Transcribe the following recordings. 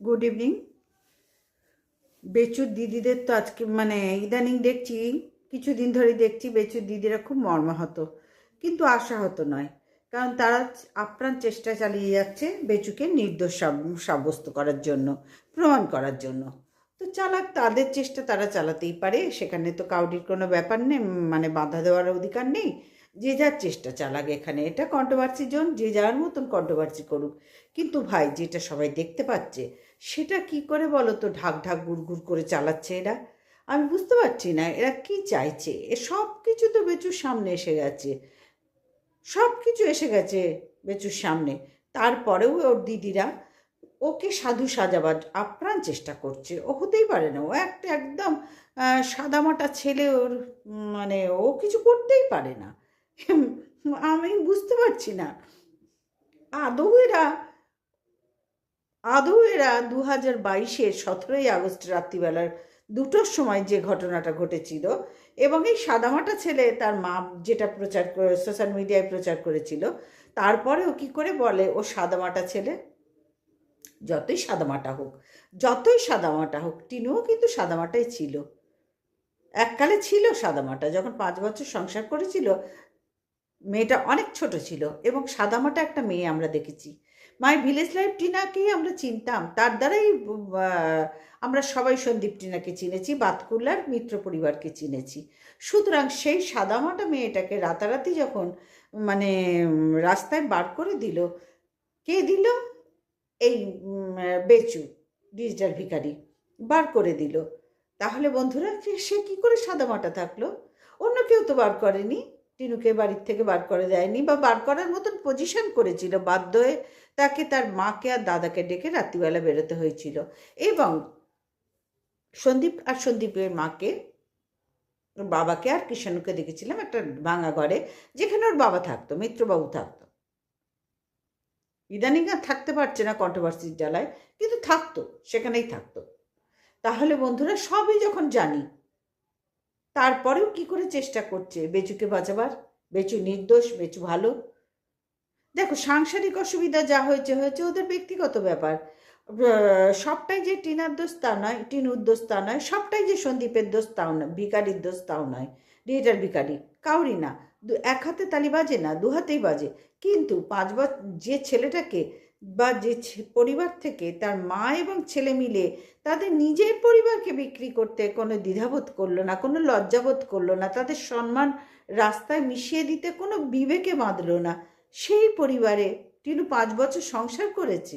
Good evening. বেচুর দিদিদের তো আজকে মানে ইদানিং দেখছি, কিছুদিন ধরে দেখছি বেচুর দিদিরা খুব মর্মাহত, কিন্তু আশাহত নয়, কারণ তারা আপ্রাণ চেষ্টা চালিয়ে যাচ্ছে বেচুকে নির্দোষ সাব্যস্ত করার জন্য, প্রমাণ করার জন্য। তো চালাক, তাদের চেষ্টা তারা চালাতেই পারে, সেখানে তো কাউরির কোনো ব্যাপার নেই মানে বাধা দেওয়ার অধিকার নেই, যে যার চেষ্টা চালাক এখানে, এটা কন্ট্রোভার্সি জোন, যে যার মতন কন্ট্রোভার্সি করুক। কিন্তু ভাই, যেটা সবাই দেখতে পাচ্ছে সেটা কি করে বলো তো ঢাক ঢাক গুড় করে চালাচ্ছে এরা। আমি বুঝতে পারছি না, এরা কি চাইছে? এ সব কিছু তো বেচুর সামনে এসে গেছে। সব কিছু এসে গেছে বেচুর সামনে। তারপরেও ওর দিদিরা ওকে সাধু সাজাবার আপ্রাণ চেষ্টা করছে। ও হতেই পারে না। ও একটা একদম সাদামাটা ছেলে ওর মানে ও কিছু করতেই পারে না। আমি বুঝতে পারছি না। আদৌ এরা আদৌ এরা দু হাজার বাইশের সতেরোই আগস্ট রাত্রিবেলার দুটোর সময় যে ঘটনাটা ঘটেছিল এবং এই সাদামাটা ছেলে তার মা যেটা প্রচার করে, সোশ্যাল মিডিয়ায় প্রচার করেছিল তারপরে ও কী করে বলে, ও সাদামাটা ছেলে? যতই সাদামাটা হোক, যতই সাদামাটা হোক, টিনুও কিন্তু সাদামাটাই ছিল। এককালে ছিল সাদামাটা। যখন পাঁচ বছর সংসার করেছিল, মেয়েটা অনেক ছোট ছিল এবং সাদামাটা একটা মেয়ে আমরা দেখেছি। মাই ভিলেজ লাইফ টিনাকেই আমরা চিনতাম। তার দ্বারাই আমরা সবাই সন্দীপ টিনাকে চিনেছি, বাতকুল্লার মিত্র পরিবারকে চিনেছি। সুতরাং সেই সাদামাটা মেয়েটাকে রাতারাতি যখন মানে রাস্তায় বার করে দিল, কে দিল? এই বেচু, ডিজিটাল ভিখারি, বার করে দিল। তাহলে বন্ধুরা, সে কি করে সাদামাটা থাকল? অন্য কেউ তো বার করেনি। টিনুকে বাড়ির থেকে বার করে দেয়নি বা বার করার মতন পজিশন করেছিল। বাধ্য হয়ে তাকে তার মাকে আর দাদাকে ডেকে রাত্রিবেলা বেরোতে হয়েছিল। এবং সন্দীপ আর সন্দীপের মাকে বাবাকে আর কৃষ্ণকে দেখেছিলাম একটা ভাঙা ঘরে, যেখানে ওর বাবা থাকতো, মিত্রবাবু থাকতো। ইদানিং আর থাকতে পারছে না কন্ট্রোভার্সির জ্বালায়, কিন্তু থাকতো, সেখানেই থাকতো। তাহলে বন্ধুরা সবই যখন জানি তারপরেও কি করে চেষ্টা করছে? বেচুকে বাঁচাবার? বেচু নির্দোষ, বেচু ভালো। দেখো, সাংসারিক অসুবিধা যা হয়েছে হয়েছে ওদের ব্যক্তিগত ব্যাপার। সবটাই যে টিনার দোষ তা নয়, টিনুর দোষ তা নয়, সবটাই যে সন্দীপের দোষ তাও নয়, ভিকারির দোষ তাও নয়। ডিজিটাল ভিকারি কাউরি না। এক হাতে তালি বাজে না, দু হাতেই বাজে। কিন্তু পাঁচ বছর যে ছেলেটাকে বা যে পরিবার থেকে তার মা এবং ছেলে মিলে তাদের নিজের পরিবারকে বিক্রি করতে কোনো দ্বিধাবোধ করল না, কোনো লজ্জাবোধ করল না, তাদের সম্মান রাস্তায় মিশিয়ে দিতে কোনো বিবেকে বাঁধলো না। সেই পরিবারে টিনু পাঁচ বছর সংসার করেছে।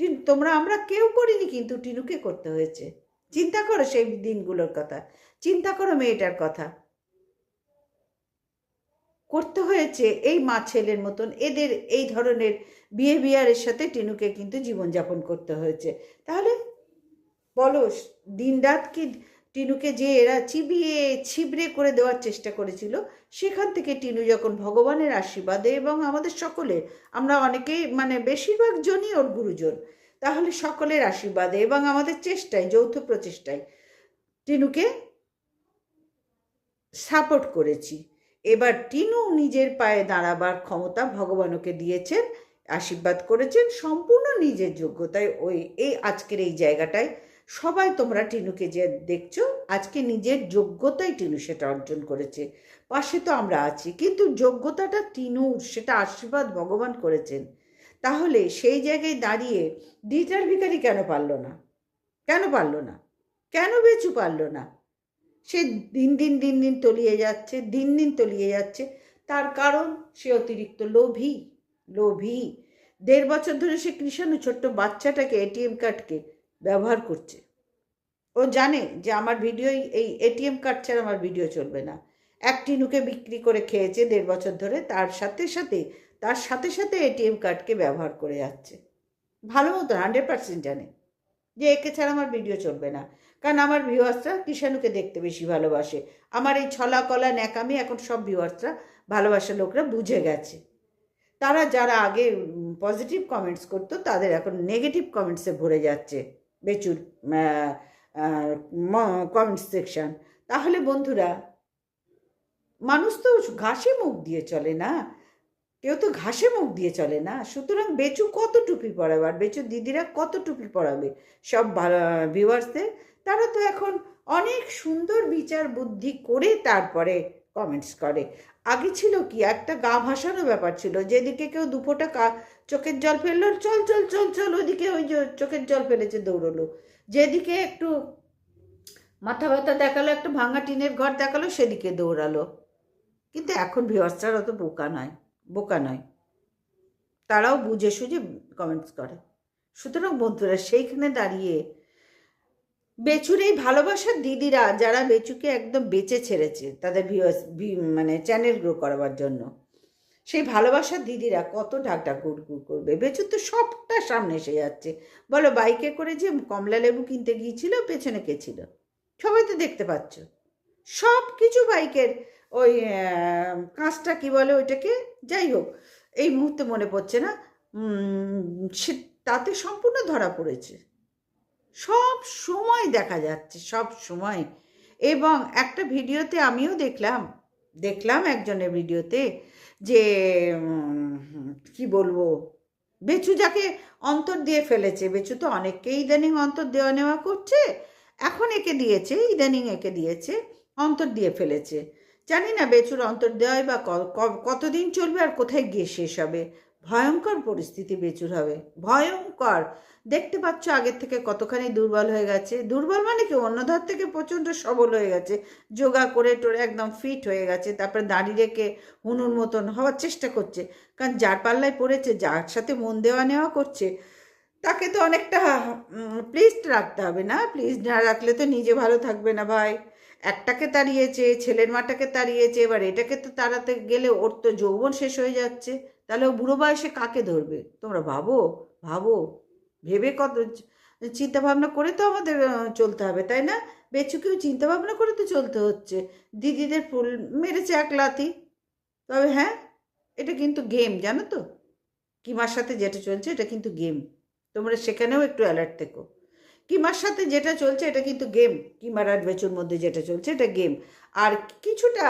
টিনু, তোমরা, আমরা কেউ করিনি কিন্তু টিনুকে করতে হয়েছে। চিন্তা করো সেই দিনগুলোর কথা। চিন্তা করো মেয়েটার কথা। করতে হয়েছে এই মা ছেলের মতন। এদের এই ধরনের বিহেভিয়ারের সাথে টিনুকে কিন্তু জীবনযাপন করতে হয়েছে। তাহলে বলো দিন রাত কি টিনুকে যে এরা চিবিয়ে ছিবড়ে করে দেওয়ার চেষ্টা করেছিল, সেখান থেকে টিনু যখন ভগবানের আশীর্বাদে এবং আমাদের সকলে আমরা অনেকেই মানে বেশিরভাগ জনই ওর গুরুজন, তাহলে সকলের আশীর্বাদে এবং আমাদের চেষ্টায়, যৌথ প্রচেষ্টায় টিনুকে সাপোর্ট করেছি। এবার টিনু নিজের পায়ে দাঁড়াবার ক্ষমতা ভগবানকে দিয়েছেন। আশীর্বাদ করেছেন সম্পূর্ণ নিজের যোগ্যতায় ওই, এই আজকের এই জায়গাটায় সবাই তোমরা টিনুকে যে দেখছ, আজকে নিজের যোগ্যতায় টিনু সেটা অর্জন করেছে। পাশে তো আমরা আছি, কিন্তু যোগ্যতাটা টিনুর সেটা আশীর্বাদ ভগবান করেছেন। তাহলে সেই জায়গায় দাঁড়িয়ে ডিটার ভিখারি কেন পারল না? কেন পারল না? কেন বেচু পারল না? সে দিন দিন দিন দিন তলিয়ে যাচ্ছে, দিন দিন তলিয়ে যাচ্ছে। তার কারণ সে অতিরিক্ত লোভী। লোভী। দেড় বছর ধরে সে কৃষাণু ছোট্ট বাচ্চাটাকে এটিএম কার্ডকে ব্যবহার করছে। ও জানে যে আমার ভিডিও এই এটিএম কার্ড ছাড়া আমার ভিডিও চলবে না। এক টিনুকে বিক্রি করে খেয়েছে দেড় বছর ধরে, তার সাথে সাথে, তার সাথে সাথে এটিএম কার্ডকে ব্যবহার করে যাচ্ছে। ভালো মতো হান্ড্রেড পার্সেন্ট জানে যে একে ছাড়া আমার ভিডিও চলবে না। কারণ আমার ভিউয়ার্সরা কৃষাণুকে দেখতে বেশি ভালোবাসে। আমার এই ছলা, কলা, ন্যাকামি এখন সব ভিউয়ার্সরা ভালোবাসা লোকরা বুঝে গেছে। তারা যারা আগে পজিটিভ কমেন্টস করতো, তাদের এখন নেগেটিভ কমেন্টসে ভরে যাচ্ছে বেচুর কমেন্টস সেকশন তাহলে বন্ধুরা, মানুষ তো ঘাসে মুখ দিয়ে চলে না। কেউ তো ঘাসে মুখ দিয়ে চলে না। সুতরাং বেচু কত টুপি পরাবে আর বেচু দিদিরা কত টুপি পরাবে সব ভিউয়ার্সদের তারা তো এখন অনেক সুন্দর বিচার বুদ্ধি করে তারপরে কমেন্টস করে। আগে ছিল কি? একটা গা ভাসানো ব্যাপার ছিল। যেদিকে কেউ দুপোটা কা চোখের জল ফেলল, চল চল চল চল, ওইদিকে ওই যে চোখের জল ফেলেছে দৌড়লো। যেদিকে একটু মাথা ব্যথা দেখাল, একটা ভাঙা টিনের ঘর দেখাল, সেদিকে দৌড়ালো। কিন্তু এখন ভিওয়ার্সরা অত বোকা নয় বোকা নয়। তারাও বুঝে সুঝে কমেন্টস করে। সুতরাং বন্ধুরা, সেইখানে দাঁড়িয়ে বেচুর এই ভালোবাসার দিদিরা যারা বেচুকে একদম বেঁচে ছেড়েছে তাদের মানে চ্যানেল গ্রো করবার জন্য। সেই ভালোবাসার দিদিরা কত ঢাক গুড় গুড় করবে। বেচুর তো সবটা সামনে এসে যাচ্ছে। বলো, বাইকে করে যে কমলা লেবু কিনতে গিয়েছিল, পেছনে কে ছিল? সবাই তো দেখতে পাচ্ছ। সব কিছু বাইকের ওই কাঁচটা কি বলে ওইটাকে? যাই হোক, এই মুহূর্তে মনে পড়ছে না। সে তাতে সম্পূর্ণ ধরা পড়েছে। সব সময় দেখা যাচ্ছে, সব সময়। এবং একটা ভিডিওতে আমিও দেখলাম দেখলাম একজনের ভিডিওতে যে কি বলব, বেচু যাকে অন্তর দিয়ে ফেলেছে, বেচু তো অনেককেই ইদানিং অন্তর দেওয়া নেওয়া করছে, এখন একে দিয়েছে, ইদানিং একে দিয়েছে, অন্তর দিয়ে ফেলেছে। জানি না বেচুর অন্তর দেওয়াই বা কতদিন চলবে আর কোথায় গিয়ে শেষ হবে। ভয়ঙ্কর পরিস্থিতি বেচুর হবে। ভয়ঙ্কর। দেখতে পাচ্ছ আগের থেকে কতখানি দুর্বল হয়ে গেছে। দুর্বল মানে কি? অন্য ধার থেকে প্রচণ্ড সবল হয়ে গেছে। যোগা করে টোরে একদম ফিট হয়ে গেছে। তারপরে দাঁড়িয়ে রেখে হুনুর মতন হওয়ার চেষ্টা করছে। কারণ যার পাল্লায় পড়েছে, যার সাথে মন দেওয়া নেওয়া করছে, তাকে তো অনেকটা প্লিজড রাখতে হবে না? প্লিজ না রাখলে তো নিজে ভালো থাকবে না ভাই। একটাকে তাড়িয়েছে, ছেলের মাটাকে তাড়িয়েছে, এবার এটাকে তো তাড়াতে গেলে ওর তো যৌবন শেষ হয়ে যাচ্ছে। তাহলে ও বুড়ো বয়সে কাকে ধরবে? তোমরা ভাবো ভাবো। ভেবে কত চিন্তা ভাবনা করে তো আমাদের চলতে হবে, তাই না? বেচুকেও চিন্তা ভাবনা করে তো চলতে হচ্ছে। দিদিদের ফুল মেরেছে এক লাথি। তবে হ্যাঁ এটা কিন্তু গেম, জানো তো? কিমার সাথে যেটা চলছে এটা কিন্তু গেম। তোমরা সেখানেও একটু অ্যালার্ট থেকো। কিমার সাথে যেটা চলছে এটা কিন্তু গেম। কিমার আর বেচুর মধ্যে যেটা চলছে এটা গেম। আর কিছুটা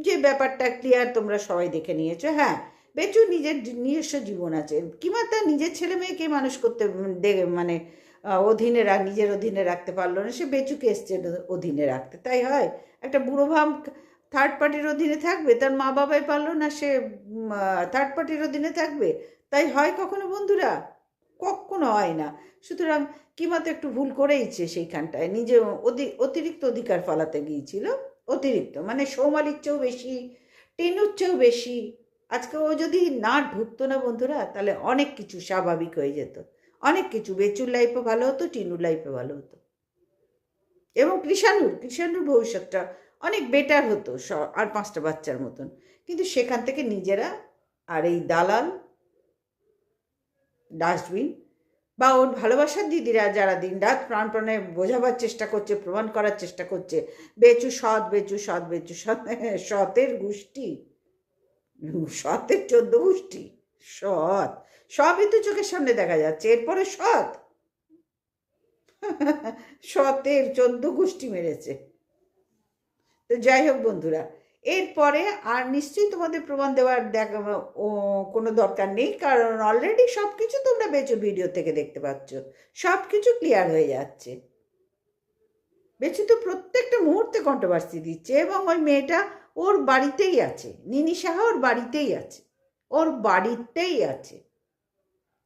যে ব্যাপারটা ক্লিয়ার তোমরা সবাই দেখে নিয়েছো হ্যাঁ? বেচু নিজের নিজস্ব জীবন আছে। কিমা তার নিজের ছেলে মেয়েকে মানুষ করতে মানে অধীনে নিজের অধীনে রাখতে পারল না। সে বেচুকে এসছে অধীনে রাখতে। তাই হয়। একটা বুড়ো ভাম থার্ড পার্টির অধীনে থাকবে, তার মা বাবাই পারল না সে থার্ড পার্টির অধীনে থাকবে। তাই হয় কখনো বন্ধুরা? কখনো হয় না। সুতরাং কিমা তো একটু ভুল করেইছে সেইখানটায়। নিজে অতিরিক্ত অধিকার ফলাতে গিয়েছিল। অতিরিক্ত। মানে সৌমালির চেয়েও বেশি, টেনুর চেয়েও বেশি আজকে ও যদি না ঢুকতো না বন্ধুরা, তাহলে অনেক কিছু স্বাভাবিক হয়ে যেত। অনেক কিছু। বেচুর লাইফও ভালো হতো, টিনুর লাইফও ভালো হতো। এবং কৃষাণুর কৃষাণুর ভবিষ্যৎটা অনেক বেটার হতো স- আর পাঁচটা বাচ্চার মতন। কিন্তু সেখান থেকে নিজেরা আর এই দালাল ডাস্টবিন বা ওর ভালোবাসার দিদিরা যারা দিন রাত প্রাণপণে বোঝাবার চেষ্টা করছে, প্রমাণ করার চেষ্টা করছে, বেচু সৎ বেচু সৎ বেচু সৎ, সতের গোষ্ঠী। সতের চোদ্দ গোষ্ঠী, সৎ। সবই তো চোখের সামনে দেখা যাচ্ছে, এরপরে সৎ। সতের চোদ্দ গোষ্ঠী মেরেছে। তো যাই হোক বন্ধুরা, এরপরে আর নিশ্চয়ই তোমাদের প্রমাণ দেওয়ার দেখা কোনো দরকার নেই, কারণ অলরেডি সব কিছু তোমরা বেচুর ভিডিও থেকে দেখতে পাচ্ছ। সব কিছু ক্লিয়ার হয়ে যাচ্ছে। বেচু তো প্রত্যেকটা মুহূর্তে কন্ট্রোভার্সি দিচ্ছে এবং ওই মেয়েটা ওর বাড়িতেই আছে। নিনি সাহা ওর বাড়িতেই আছে। ওর বাড়িতেই আছে।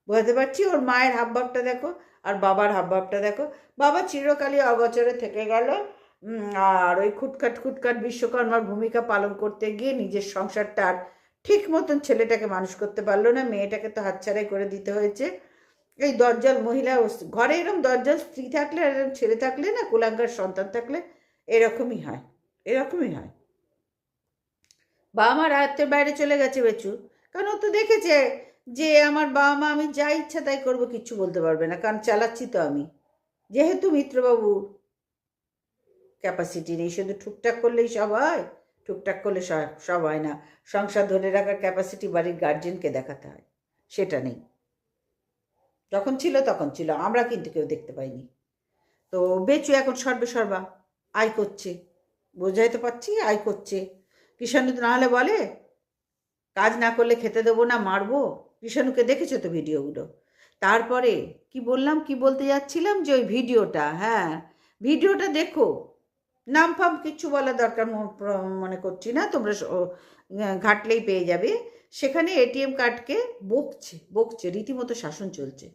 বুঝতে পারছি? ওর মায়ের হাবভাবটা দেখো আর বাবার হাবভাবটা দেখো। বাবা চিরকালই অগচরে থেকে গেল। আর ওই খুটখাট খুটখাট বিশ্বকর্মার ভূমিকা পালন করতে গিয়ে নিজের সংসারটা আর ঠিক মতন ছেলেটাকে মানুষ করতে পারল না। মেয়েটাকে তো হাতছাড়াই করে দিতে হয়েছে। এই দরজাল মহিলা ঘরে এরকম দরজাল স্ত্রী থাকলে আর এরকম ছেলে থাকলে না, কুলাঙ্গার সন্তান থাকলে এরকমই হয়। এরকমই হয়। বাবা মা রাতের বাইরে চলে গেছে বেচু। কারণ ও তো দেখেছে যে আমার বাবা মা আমি যা ইচ্ছা তাই করব, কিচ্ছু বলতে পারবে না। কারণ চালাচ্ছি তো আমি। যেহেতু মিত্রবাবুর ক্যাপাসিটি নেই, শুধু টুকটাক করলেই সব হয়, টুকটাক করলে সব হয় না। সংসার ধরে রাখার ক্যাপাসিটি বাড়ির গার্জেনকে দেখাতে হয়, সেটা নেই। যখন ছিল তখন ছিল, আমরা কিন্তু কেউ দেখতে পাইনি। তো বেচু এখন সর্বে সর্বা, আয় করছে। বোঝাইতে পারছি আয় করছে। কিষাণু তো নাহলে বলে, কাজ না করলে খেতে দেবো না, মারবো? কৃষণুকে দেখেছ তো ভিডিওগুলো? তারপরে কি বললাম, কি বলতে যাচ্ছিলাম যে ওই ভিডিওটা হ্যাঁ ভিডিওটা দেখো। নাম ফাম কিচ্ছু বলার দরকার মনে করছি না, তোমরা ঘাটলেই পেয়ে যাবে। সেখানে এটিএম কার্ডকে বকছে বকছে, রীতিমতো শাসন চলছে।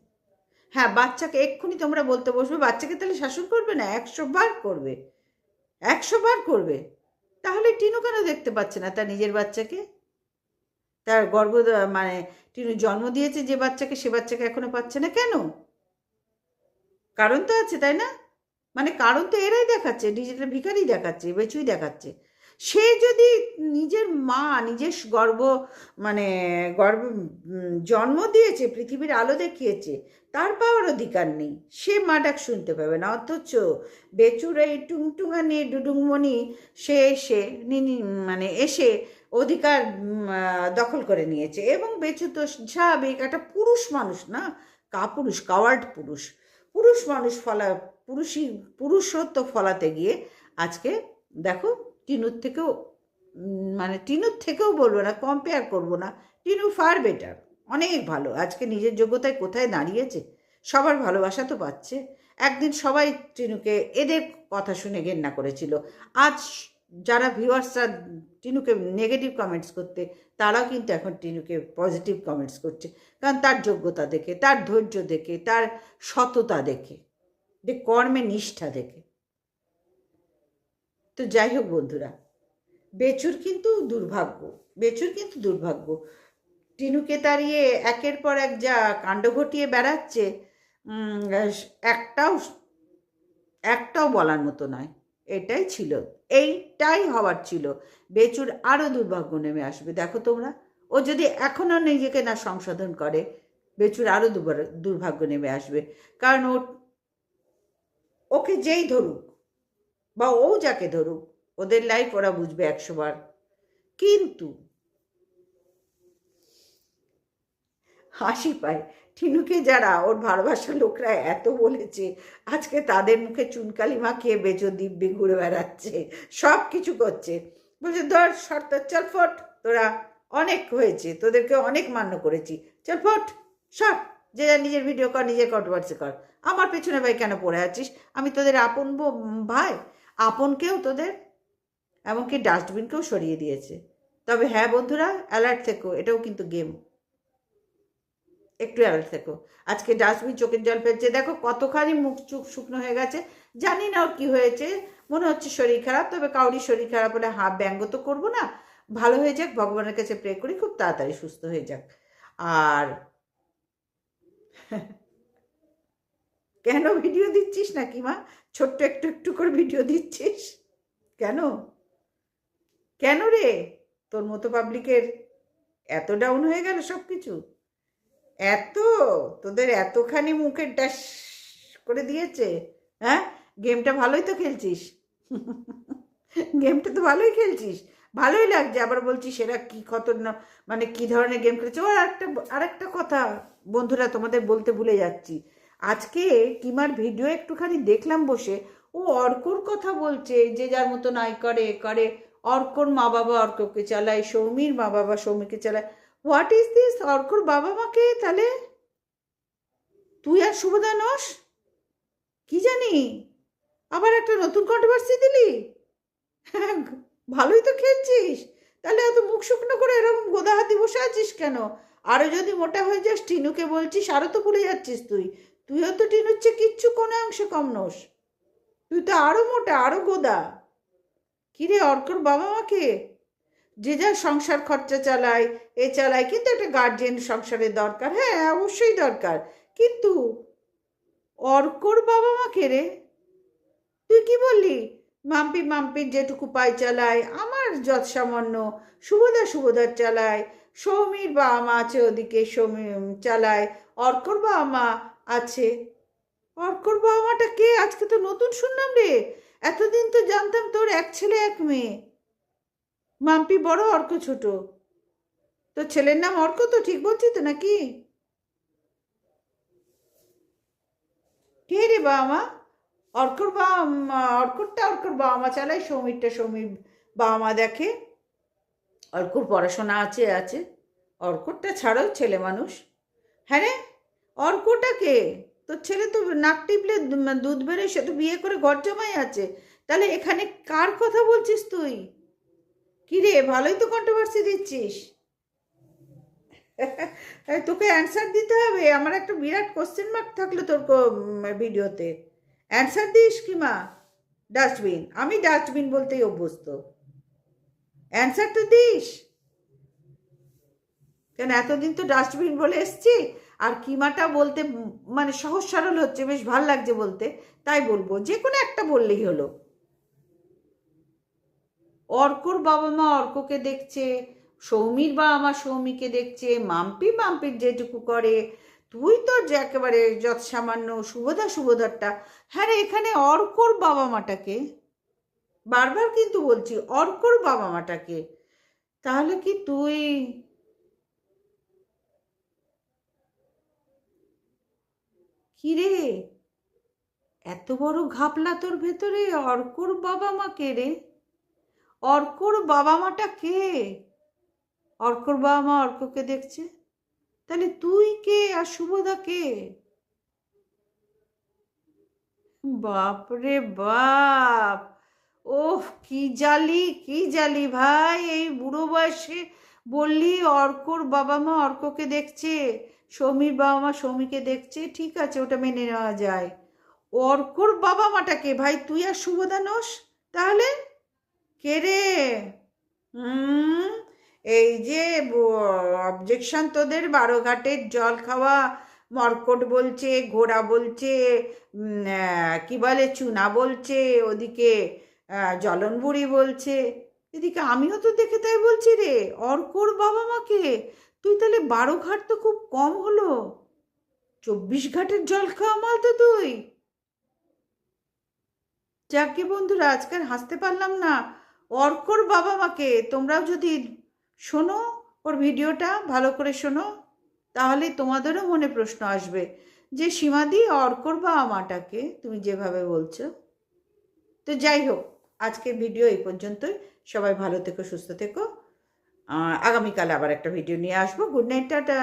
হ্যাঁ বাচ্চাকে এক্ষুনি তোমরা বলতে বসবে, বাচ্চাকে তাহলে শাসন করবে না? একশো বার করবে। একশো বার করবে। তাহলে টিনু কেন দেখতে পাচ্ছে না তার নিজের বাচ্চাকে? তার গর্ভ মানে টিনু জন্ম দিয়েছে যে বাচ্চাকে, সে বাচ্চাকে এখনও পাচ্ছে না কেন? কারণ তো আছে, তাই না? মানে কারণ তো এরাই দেখাচ্ছে, ডিজিটাল ভিখারি দেখাচ্ছে, বেচুই দেখাচ্ছে। সে যদি নিজের মা, নিজের গর্ব মানে গর্ব জন্ম দিয়েছে, পৃথিবীর আলো দেখিয়েছে তার পাওয়ার অধিকার নেই। সে মা ডাক শুনতে পাবে না, অথচ বেচুর এই টুংটুঙানি ডুডুংমণি সে এসে মানে এসে অধিকার দখল করে নিয়েছে। এবং বেচু তো স্বাভাবিক একটা পুরুষ মানুষ না? কাপুরুষ কাওয়ার্ড পুরুষ। পুরুষ মানুষ ফলা পুরুষই পুরুষত্ব ফলাতে গিয়ে আজকে দেখো টিনুর থেকেও মানে টিনুর থেকেও বলব না কম্পেয়ার করব না। টিনু ফার বেটার অনেক ভালো। আজকে নিজের যোগ্যতায় কোথায় দাঁড়িয়েছে? সবার ভালোবাসা তো পাচ্ছে। একদিন সবাই টিনুকে এদের কথা শুনে ঘেন্না করেছিল। আজ যারা ভিউয়ার্সরা টিনুকে নেগেটিভ কমেন্টস করতে, তারাও কিন্তু এখন টিনুকে পজিটিভ কমেন্টস করছে। কারণ তার যোগ্যতা দেখে, তার ধৈর্য দেখে, তার সততা দেখে, যে কর্মে নিষ্ঠা দেখে। তো যাই হোক বন্ধুরা, বেচুর কিন্তু দুর্ভাগ্য, বেচুর কিন্তু দুর্ভাগ্য। টিনুকে তাড়িয়ে একের পর এক যা কাণ্ড ঘটিয়ে বেড়াচ্ছে একটাও একটাও বলার মতো নয়। এটাই ছিল, এইটাই হওয়ার ছিল। বেচুর আরও দুর্ভাগ্য নেমে আসবে। দেখো তোমরা, ও যদি এখনও নিজেকে না সংশোধন করে, বেচুর আরও দুর্ভাগ্য নেমে আসবে। কারণ ও ওকে যেই ধরুক, বা ও যাকে ধরুক, ওদের লাইফ ওরা বুঝবে একশো বার। কিন্তু হাসি পায়। টিনুকে যারা ওর ভালোবাসার লোকরা এত বলেছে, আজকে তাদের মুখে চুনকালি মাখিয়ে বেচো দিব্যি ঘুরে বেড়াচ্ছে সব কিছু করছে। বলছে, ধর, শর্ত, চল ফট, তোরা অনেক হয়েছে, তোদেরকে অনেক মান্য করেছি। চল ফট, সর, যে যা নিজের ভিডিও কর, নিজের কন্ট্রোভার্সি কর। আমার পেছনে ভাই কেন পড়ে আছিস? আমি তোদের আপন ভাই। আপনকেও তোদের, এমনকি ডাস্টবিনকেও সরিয়ে দিয়েছে। তবে হ্যাঁ বন্ধুরা অ্যালার্ট থেকো, এটাও কিন্তু গেম একটু অ্যালার্ট থেকো। আজকে ডাস্টবিন চোখের জল ফেলছে। দেখো কতখানি মুখ চুখ শুকনো হয়ে গেছে। জানি না ওর কী হয়েছে। মনে হচ্ছে শরীর খারাপ, তবে কাউরি শরীর খারাপ হলে হাফ ব্যঙ্গ তো করব না। ভালো হয়ে যাক, ভগবানের কাছে প্রে করি, খুব তাড়াতাড়ি সুস্থ হয়ে যাক। আর কেন ভিডিও দিচ্ছিস নাকি মা? ছোট্ট একটু একটু করে ভিডিও দিচ্ছিস? কেন? কেন রে? তোর মতো পাবলিকের এত ডাউন হয়ে গেল সব কিছু এত? তোদের এতখানি মুখের ড্যাশ করে দিয়েছে হ্যাঁ? গেমটা ভালোই তো খেলছিস। গেমটা তো ভালোই খেলছিস। ভালোই লাগছে, আবার বলছিস এরা কি খতরনাক মানে কি ধরনের গেম খেলেছে। ও, আরেকটা আরেকটা কথা বন্ধুরা তোমাদের বলতে ভুলে যাচ্ছি। আজকে কিমার ভিডিও একটুখানি দেখলাম বসে। ও অর্কর কথা বলছে, যে যার মতো নাই করে করে। অর্কর মা বাবা অর্ককে চালায়, সৌমির মা বাবা সৌমিকে চালায়। হোয়াট ইজ দিস অর্কর বাবা মাকে তাহলে তুই আর শুভদা নস? কি জানি? আবার একটা নতুন কন্ট্রোভার্সি দিলি? ভালোই তো খেলছিস। তাহলে এত মুখ শুকনো করে এরকম গোদা হাতি বসে আছিস কেন? আরও যদি মোটা হয়ে যাস, টিনুকে বলছিস আরও তো ভুলে যাচ্ছিস তুই। তুইও তো টিনুর চেয়ে কিচ্ছু কোনো অংশে কম নোস। তুই তো আরও মোটা আরও গোদা। কিরে অর্কর বাবা মাকে? যে যার সংসার খরচা চালায়, এ চালায়, কিন্তু একটা গার্জিয়ান সংসারের দরকার। হ্যাঁ অবশ্যই দরকার। কিন্তু অর্কর বাবা মাকে রে, তুই কি বললি? মাম্পি মাম্পির যেটুকু পায় চালায়, আমার যৎ সামান্য শুভদা শুভদার চালায়, সৌমির বাবা মা আছে ওদিকে, সৌমি চালায়। অর্কর বাবা মা আছে। অর্কর বাবা মাটা কে? আজকে তো নতুন শুনলাম রে। এতদিন তো জানতাম তোর এক ছেলে, এক মেয়ে। মাম্পি বড়, অর্ক ছোট। তোর ছেলের নাম অর্ক তো, ঠিক বলছি তো নাকি? কে রে বাবা? মা অর্কর বাবা অর্করটা অর্কর বাবা মা চালায়, সৌমিরটা সৌমির বাবা মা দেখে। অর্কর পড়াশোনা আছে আছে। অর্করটা ছাড়াও ছেলে মানুষ। হ্যাঁ রে, অর্কটা কে? তোর ছেলে তো নাক টিপলে দুধ বেরোয় সে তো বিয়ে করে ঘর জমাই আছে। তাহলে এখানে কার কথা বলছিস তুই? কি রে ভালোই তো কন্ট্রোভার্সি দিচ্ছিস। তোকে অ্যান্সার দিতে হবে, আমার একটা বিরাট কোশ্চেন মার্ক থাকল তোর ভিডিওতে অ্যান্সার দিস কি মা? ডাস্টবিন আমি ডাস্টবিন বলতেই অভ্যস্ত। অ্যান্সার তো দিস। কেন, এতদিন তো ডাস্টবিন বলে এসছি, আর কিমাটা বলতে মানে সহজ সরল হচ্ছে, বেশ ভালো লাগছে বলতে, তাই বলব, যে কোনো একটা বললেই হলো। অর্কর বাবা মা অর্ককে দেখছে, সৌমির বাবা মা সৌমিকে দেখছে, মাম্পি মাম্পির যেটুকু করে, তুই তো যে একেবারে যত সামান্য শুভদা শুভদারটা হ্যাঁ রে, এখানে অর্কর বাবা মাটাকে? বারবার কিন্তু বলছি, অর্কর বাবা মাটাকে। তাহলে কি তুই কিরে এত বড় ঘাপলা তোর ভেতরে, অর্কর বাবা মা কে রে? অর্কর বাবা মাটা কে? অর্কর বাবা মা অর্ককে দেখছে। তাহলে তুই কে আর শুভদা কে? বাপরে বাপ! ওহ কি জালি কি জালি ভাই! এই বুড়ো বয়সে বললি অর্কর বাবা মা অর্ককে দেখছে, সমীর বাবা মা সৌমিকে দেখছে, ঠিক আছে, ওটা মেনে নেওয়া যায়। অর্কর বাবা মাটাকে ভাই? তুই আর শুভদা নস, তাহলে? কে রে? হুম, এই যে অবজেকশন তোদের বারোঘাটের জল খাওয়া, মর্কট বলছে, ঘোড়া বলছে কি বলে, চুনা বলছে, ওদিকে জলনবুড়ি বলছে। এদিকে আমিও তো দেখে তাই বলছি রে, অর্কর বাবা মাকে। তুই তাহলে বারো ঘাট তো খুব কম হলো। চব্বিশ ঘাটের জল খাওয়া মাল তো তুই। যাকে বন্ধুরা আজকাল হাসতে পারলাম না। অর্কর বাবা মাকে তোমরাও যদি শোনো ওর ভিডিওটা, ভালো করে শোনো, তাহলে তোমাদেরও মনে প্রশ্ন আসবে যে, সীমাদি, অর্কর বাবা মাটাকে তুমি যেভাবে বলছো। তো যাই হোক, আজকের ভিডিও এই পর্যন্তই। সবাই ভালো থেকো, সুস্থ থেকো। আগামীকাল আবার একটা ভিডিও নিয়ে আসব। Good night, tata.